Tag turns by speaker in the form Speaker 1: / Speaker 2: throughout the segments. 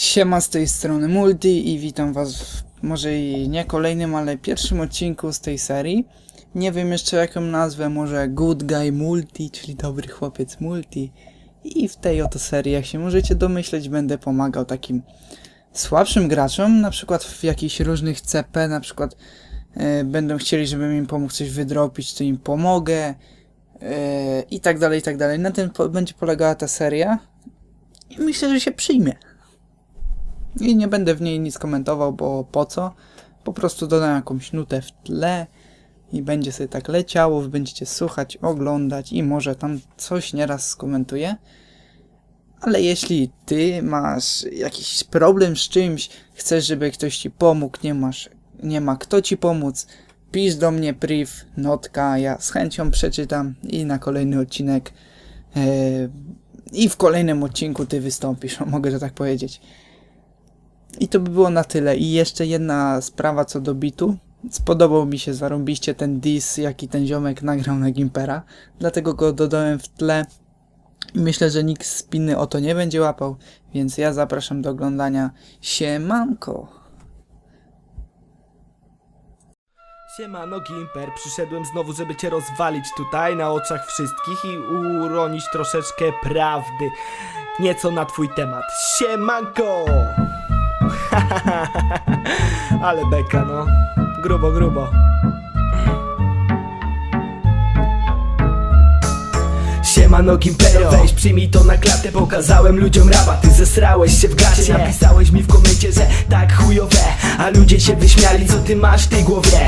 Speaker 1: Siema z tej strony Multi i witam was w może i nie kolejnym, ale pierwszym odcinku z tej serii. Nie wiem jeszcze jaką nazwę, może Good Guy Multi, czyli dobry chłopiec Multi. I w tej oto serii, jak się możecie domyśleć, będę pomagał takim słabszym graczom, na przykład w jakichś różnych CP, na przykład e, będą chcieli, żebym im pomógł coś wydropić, to im pomogę. e, I tak dalej, i tak dalej. Na tym po- będzie polegała ta seria. I myślę, że się przyjmie. I nie będę w niej nic komentował, bo po co? Po prostu dodam jakąś nutę w tle i będzie sobie tak leciało, będziecie słuchać, oglądać i może tam coś nieraz skomentuję. Ale jeśli ty masz jakiś problem z czymś, chcesz, żeby ktoś ci pomógł, nie masz, nie ma kto ci pomóc, pisz do mnie priv, notka, ja z chęcią przeczytam i na kolejny odcinek e, i w kolejnym odcinku ty wystąpisz, mogę to tak powiedzieć. I to by było na tyle. I jeszcze jedna sprawa co do bitu. Spodobał mi się zarąbiście ten diss, jaki ten ziomek nagrał na Gimpera. Dlatego go dodałem w tle. Myślę, że nikt spiny o to nie będzie łapał. Więc ja zapraszam do oglądania. Siemanko!
Speaker 2: Siemano Gimper, przyszedłem znowu, żeby cię rozwalić tutaj na oczach wszystkich i uronić troszeczkę prawdy. Nieco na twój temat. Siemanko! Ale beka, no. Grubo, grubo. Siemano Gimpero, weź przyjmij to na klatę. Pokazałem ludziom raba, ty zesrałeś się w gacie. Napisałeś mi w komencie, że tak chujowe. A ludzie się wyśmiali, co ty masz w tej głowie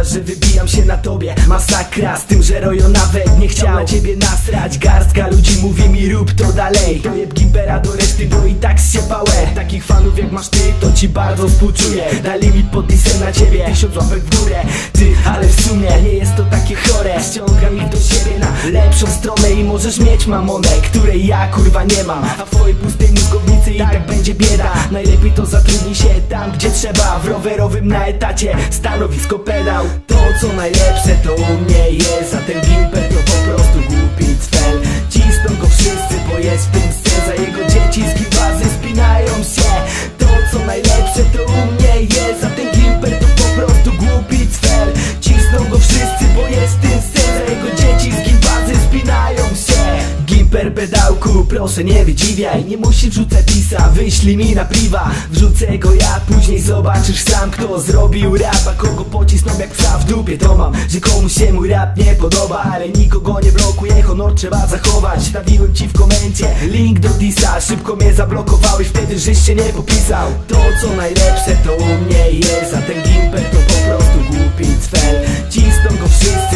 Speaker 2: Że wybijam się na tobie. Masakra, z tym, że Rojo nawet nie chciał na ciebie nasrać. Garstka ludzi mówi mi rób to dalej. Dojeb Gimpera do reszty, bo i tak zsiepałe. Takich fanów jak masz ty, to ci bardzo współczuję. Dali mi podpisę na ciebie, tysiąc łapek w górę. Ty, ale w sumie nie jest to takie chore lepszą stronę I możesz mieć mamonę, której ja kurwa nie mam. A w twojej pustej mózgownicy i tak będzie bieda. Najlepiej to zatrudnij się tam, gdzie trzeba W rowerowym na etacie, stanowisko pedał To co najlepsze to u mnie jest. A ten gimper to po prostu głupi proszę nie wydziwiaj. Nie musisz wrzucać pisa, wyślij mi na priwa. Wrzucę go ja, później zobaczysz sam Kto zrobił rap, a kogo pocisną jak psa w dupie To mam, że komuś się mój rap nie podoba. Ale nikogo nie blokuje, honor trzeba zachować. Stawiłem ci w komencie link do disa. Szybko mnie zablokowałeś, wtedy żeś się nie popisał. To co najlepsze to u mnie jest. A ten gimper to po prostu głupi cfel Cisną go wszyscy,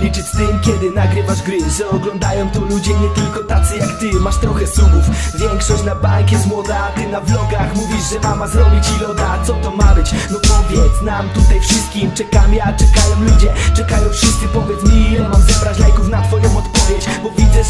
Speaker 2: liczyć z tym, kiedy nagrywasz gry Że oglądają to ludzie nie tylko tacy jak ty. Masz trochę subów, większość na bank jest młoda A ty na vlogach mówisz, że mama zrobi ci loda. Co to ma być? No powiedz nam tutaj wszystkim. Czekam ja, czekają ludzie, czekają wszyscy Powiedz mi ile mam zebrać lajków na twoją odpowiedź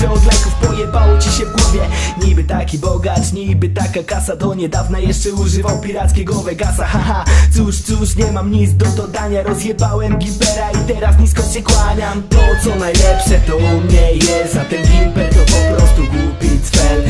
Speaker 2: że od lajków pojebało ci się w głowie. Niby taki bogacz, niby taka kasa. Do niedawna jeszcze używał pirackiego Vegasa. Haha, cóż, cóż, nie mam nic do dodania. Rozjebałem Gimpera i teraz nisko się kłaniam. To co najlepsze to u mnie jest. A ten Gimper to po prostu głupi cfel